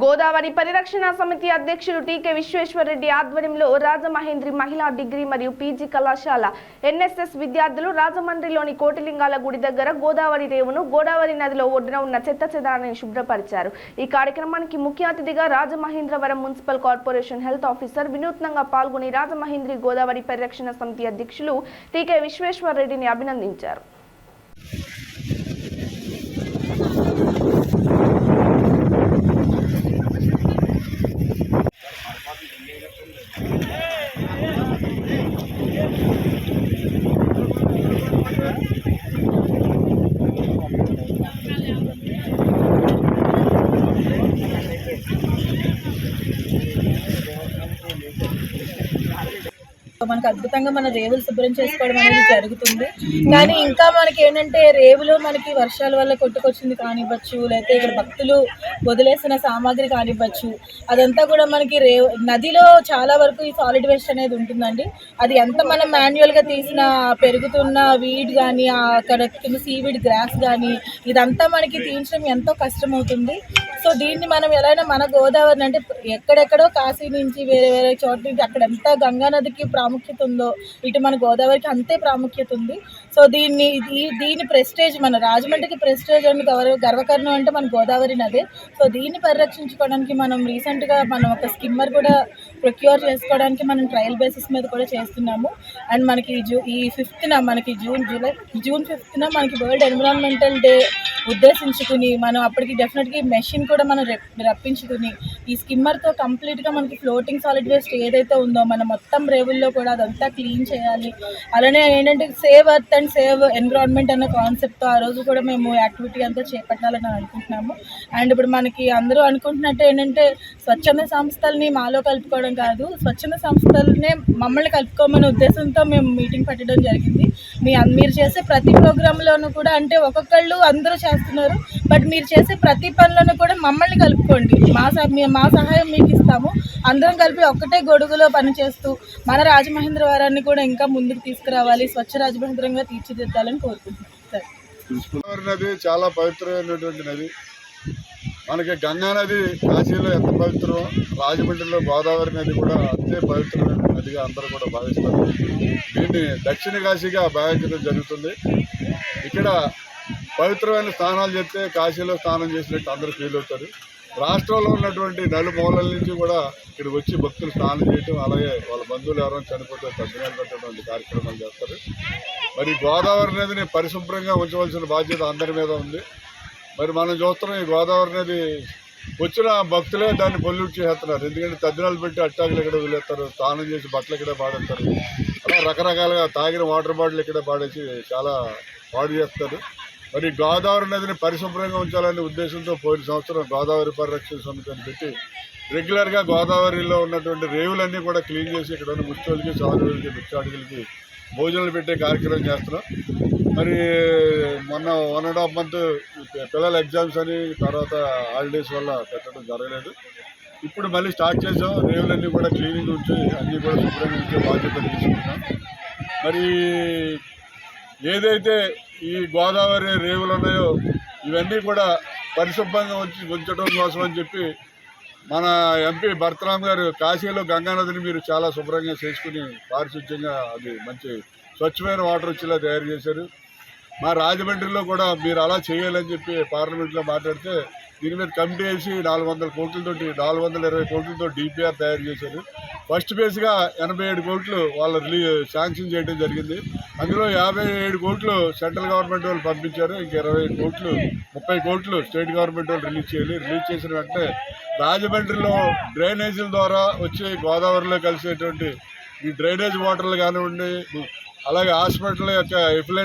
గోదావరి పరిరక్షణ సమితి అధ్యక్షులు టీకే విశ్వేశ్వరరెడ్డి ఆధ్వర్యంలో రాజమహేంద్రి మహిళా డిగ్రీ మరియు పీజీ కళాశాల ఎన్ఎస్ఎస్ విద్యార్థులు రాజమండ్రిలోని కోటిలింగాల గుడి దగ్గర గోదావరి రేవును గోదావరి నదిలో ఒడ్డున ఉన్న చెత్త చెదారాన్ని శుభ్రపరిచారు. ఈ కార్యక్రమానికి ముఖ్య అతిథిగా Rajamahendravaram municipal corporation health officer వినూత్నంగా పాల్గొని రాజమహేంద్రి గోదావరి పరిరక్షణ సమితి అధ్యక్షులు టీకే విశ్వేశ్వరరెడ్డిని అభినందించారు. Hey! Hey! Hey! మనకు అద్భుతంగా మన రేవులు శుభ్రం చేసుకోవడం అనేది జరుగుతుంది. కానీ ఇంకా మనకి ఏంటంటే రేవులు మనకి వర్షాల వల్ల కొట్టుకొచ్చింది కానివ్వచ్చు లేకపోతే ఇక్కడ భక్తులు వదిలేసిన సామాగ్రి కానివ్వచ్చు అదంతా కూడా మనకి రేవు నదిలో చాలా వరకు ఈ సాలిడ్ వేస్ట్ అనేది ఉంటుందండి. అది ఎంత మనం మాన్యువల్గా తీసిన పెరుగుతున్న వీడ్ కానీ అక్కడ కింద సీవీడ్ గ్రాస్ కానీ ఇదంతా మనకి తీయించడం ఎంతో కష్టం అవుతుంది సో దీన్ని మనం ఎలా మన గోదావరిని అంటే ఎక్కడెక్కడో కాశీ నుంచి వేరే వేరే చోట్ల నుంచి అక్కడ ఎంత గంగా నదికి ప్రాముఖ్యత ఉందో ఇటు మన గోదావరికి అంతే ప్రాముఖ్యత ఉంది. సో దీన్ని దీని ప్రెస్టేజ్ మన రాజమండ్రికి ప్రెస్టేజ్ అని గౌరవ గర్వకారణం అంటే మన గోదావరి నదే. సో దీన్ని పరిరక్షించుకోవడానికి మనం రీసెంట్గా మనం ఒక స్కిమ్మర్ కూడా ప్రొక్యూర్ చేసుకోవడానికి మనం ట్రయల్ బేసిస్ మీద కూడా చేస్తున్నాము. అండ్ మనకి జూ ఈ ఫిఫ్త్న మనకి జూన్ జూలై జూన్ ఫిఫ్త్న మనకి వరల్డ్ ఎన్విరాన్మెంటల్ డే ఉద్దేశించుకుని మనం అప్పటికి డెఫినెట్గా ఈ మెషిన్ కూడా మనం రెప్ రప్పించుకుని ఈ స్కిమ్మర్తో కంప్లీట్గా మనకి ఫ్లోటింగ్ సాలిడ్ వేస్ట్ ఏదైతే ఉందో మనం మొత్తం రేవుల్లో కూడా అదంతా క్లీన్ చేయాలి. అలానే ఏంటంటే save earth and save environment అన్న కాన్సెప్ట్తో ఆ రోజు కూడా మేము యాక్టివిటీ అంతా చేపట్టాలని అనుకుంటున్నాము. అండ్ ఇప్పుడు మనకి అందరూ అనుకుంటున్నట్టు ఏంటంటే స్వచ్ఛంద సంస్థల్ని మాలో కలుపుకోవడం కాదు. స్వచ్ఛంద సంస్థలనే మమ్మల్ని కలుపుకోమనే ఉద్దేశంతో మేము మీటింగ్ పెట్టడం జరిగింది. మీ మీరు చేసే ప్రతి ప్రోగ్రాంలోనూ కూడా అంటే ఒక్కొక్కళ్ళు అందరూ చేస్తున్నారు. బట్ మీరు చేసే ప్రతి పనిలోనూ కూడా మమ్మల్ని కలుపుకోండి. మా సహ మా సహాయం మీకు ఇస్తాము. అందరం కలిపి ఒక్కటే గొడుగులో పనిచేస్తూ మన రాజమహేంద్రవరాన్ని కూడా ఇంకా ముందుకు తీసుకురావాలి. స్వచ్ఛ రాజమహేంద్రంగా తీర్చిదిద్దాలని కోరుకుంటున్నాం. చాలా పవిత్రమైనటువంటి నది. మనకి గంగా నది కాశీలో ఎంత పవిత్రం రాజమండ్రిలో గోదావరి నది కూడా అంతే పవిత్రమైన నదిగా అందరూ కూడా భావిస్తారు. దీన్ని దక్షిణ కాశీగా భావించడం జరుగుతుంది. ఇక్కడ పవిత్రమైన స్నానాలు చేస్తే కాశీలో స్నానం చేసినట్టు అందరూ ఫీల్ అవుతారు. రాష్ట్రంలో ఉన్నటువంటి నలుమూలల నుంచి కూడా ఇక్కడ వచ్చి భక్తులు స్నానం చేయటం అలాగే వాళ్ళ బంధువులు ఎవరైనా చనిపోతే తగ్గినాలు పెట్టడం కార్యక్రమాలు చేస్తారు. మరి గోదావరి నదిని పరిశుభ్రంగా ఉంచవలసిన బాధ్యత అందరి మీద ఉంది. మరి మనం చూస్తున్నాం ఈ గోదావరి నది వచ్చిన భక్తులే దాన్ని పొల్యూట్ చేస్తున్నారు ఎందుకంటే తద్దినాలు పెట్టి అట్టాకులు ఇక్కడ వదిలేస్తారు స్నానం చేసి బట్టలు ఇక్కడ పాడేస్తారు. అలా రకరకాలుగా తాగిన వాటర్ బాటిల్ ఇక్కడ పాడేసి చాలా పాడు చేస్తారు. మరి గోదావరి నదిని పరిశుభ్రంగా ఉంచాలనే ఉద్దేశంతో పోయిన సంవత్సరం గోదావరి పరిరక్షణ సమితి అని పెట్టి రెగ్యులర్గా గోదావరిలో ఉన్నటువంటి రేవులన్నీ కూడా క్లీన్ చేసి ఇక్కడ ఉన్న ముచ్చోళ్ళకి సాధువులకి బిచ్చాడుగులకి భోజనాలు పెట్టే కార్యక్రమం చేస్తున్నాం. మరి మొన్న వన్ అండ్ హాఫ్ మంత్ పిల్లల ఎగ్జామ్స్ అని తర్వాత హాలిడేస్ వల్ల పెట్టడం జరగలేదు. ఇప్పుడు మళ్ళీ స్టార్ట్ చేసాం. రేవులన్నీ కూడా క్లీనింగ్ ఉంచి అన్నీ కూడా శుభ్రంగా ఉంచే బాధ్యత తీసుకుంటాం మరి ఏదైతే ఈ గోదావరి రేవులు ఉన్నాయో ఇవన్నీ కూడా పరిశుభ్రంగా ఉంచి ఉంచడం కోసం అని చెప్పి మన ఎంపీ భరతరామ్ గారు కాశీలో గంగానదిని మీరు చాలా శుభ్రంగా చేసుకుని పారిశుద్ధ్యంగా అది మంచి స్వచ్ఛమైన వాటర్ వచ్చేలా తయారు చేశారు. మా రాజమండ్రిలో కూడా మీరు అలా చేయాలని చెప్పి పార్లమెంట్లో మాట్లాడితే దీని మీద కమిటీ వేసి నాలుగు వందల కోట్లతోటి నాలుగు వందల ఇరవై కోట్లతో డిపిఆర్ తయారు చేశారు. ఫస్ట్ బేస్గా ఎనభై ఏడు కోట్లు వాళ్ళు రిలీ శాంక్షన్ చేయడం జరిగింది. అందులో యాభై ఏడు కోట్లు సెంట్రల్ గవర్నమెంట్ వాళ్ళు పంపించారు. ఇంక ఇరవై కోట్లు ముప్పై కోట్లు స్టేట్ గవర్నమెంట్ వాళ్ళు రిలీజ్ చేయాలి. రిలీజ్ చేసిన వెంటనే రాజమండ్రిలో డ్రైనేజీల ద్వారా వచ్చి గోదావరిలో కలిసేటువంటి ఈ డ్రైనేజ్ వాటర్లు కానివ్వండి అలాగే హాస్పిటల్ యొక్క ఎఫిలెంట్